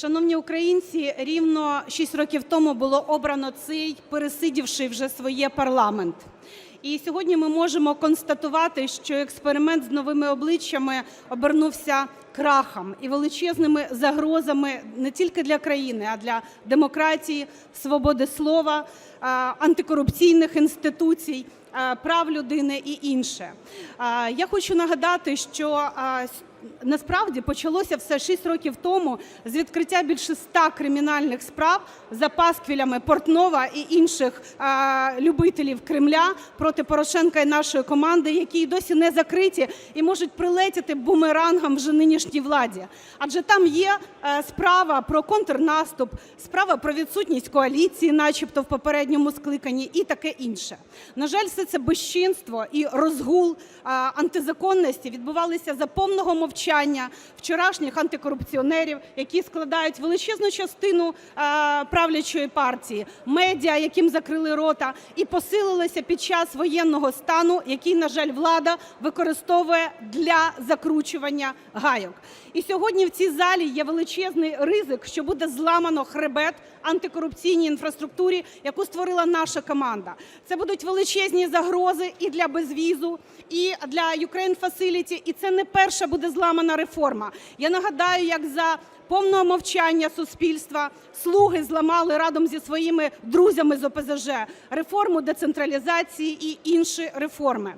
Шановні українці, рівно 6 років тому було обрано цей пересидівший вже своє парламент. І сьогодні ми можемо констатувати, що експеримент з новими обличчями обернувся крахом і величезними загрозами не тільки для країни, а для демократії, свободи слова, антикорупційних інституцій, прав людини і інше. Я хочу нагадати, що Насправді почалося все 6 років тому з відкриття більше 100 кримінальних справ за пасквілями Портнова і інших любителів Кремля проти Порошенка і нашої команди, які досі не закриті і можуть прилетіти бумерангом вже нинішній владі. Адже там є е, справа про контрнаступ, справа про відсутність коаліції, начебто в попередньому скликанні, і таке інше. На жаль, все це безчинство і розгул антизаконності відбувалися за повного мовчання вчорашніх антикорупціонерів, які складають величезну частину правлячої партії, медіа, яким закрили рота, і посилилися під час воєнного стану, який, на жаль, влада використовує для закручування гайок. І сьогодні в цій залі є величезний ризик, що буде зламано хребет антикорупційній інфраструктурі, яку створила наша команда. Це будуть величезні загрози і для безвізу, і для Ukraine Facility, і це не перша буде зламана реформа. Я нагадаю, як за повного мовчання суспільства слуги зламали разом зі своїми друзями з ОПЗЖ реформу децентралізації і інші реформи.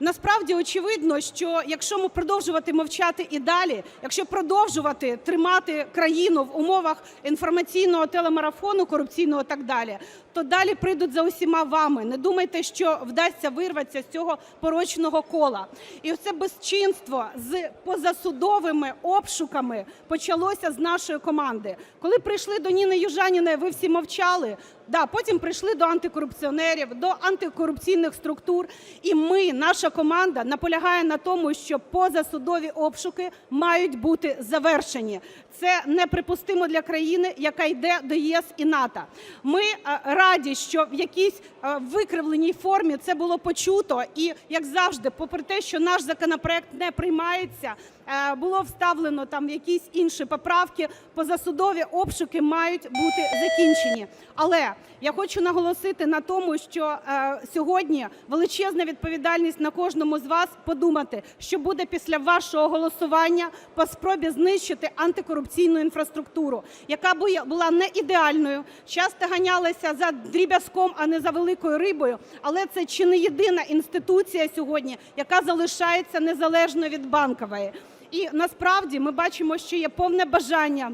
Насправді очевидно, що якщо ми продовжувати мовчати і далі, якщо продовжувати тримати країну в умовах інформаційного телемарафону корупційного, і так далі, то далі прийдуть за усіма вами. Не думайте, що вдасться вирватися з цього порочного кола. І це безчинство з позасудовими обшуками почалося з нашої команди. Коли прийшли до Ніни Южаніної, ви всі мовчали. Да, потім прийшли до антикорупціонерів, до антикорупційних структур. І ми, наша команда, наполягає на тому, що позасудові обшуки мають бути завершені. Це неприпустимо для країни, яка йде до ЄС і НАТО. Ми е, раді, що в якійсь е, викривленій формі це було почуто. І як завжди, попри те, що наш законопроект не приймається, е, було вставлено там якісь інші поправки. Позасудові обшуки мають бути закінчені. Але я хочу наголосити на тому, що е, сьогодні величезна відповідальність на кожному з вас подумати, що буде після вашого голосування по спробі знищити антикорупційну інфраструктуру, яка була не ідеальною, часто ганялася за дріб'язком, а не за великою рибою. Але це чи не єдина інституція сьогодні, яка залишається незалежною від банкової. І насправді ми бачимо, що є повне бажання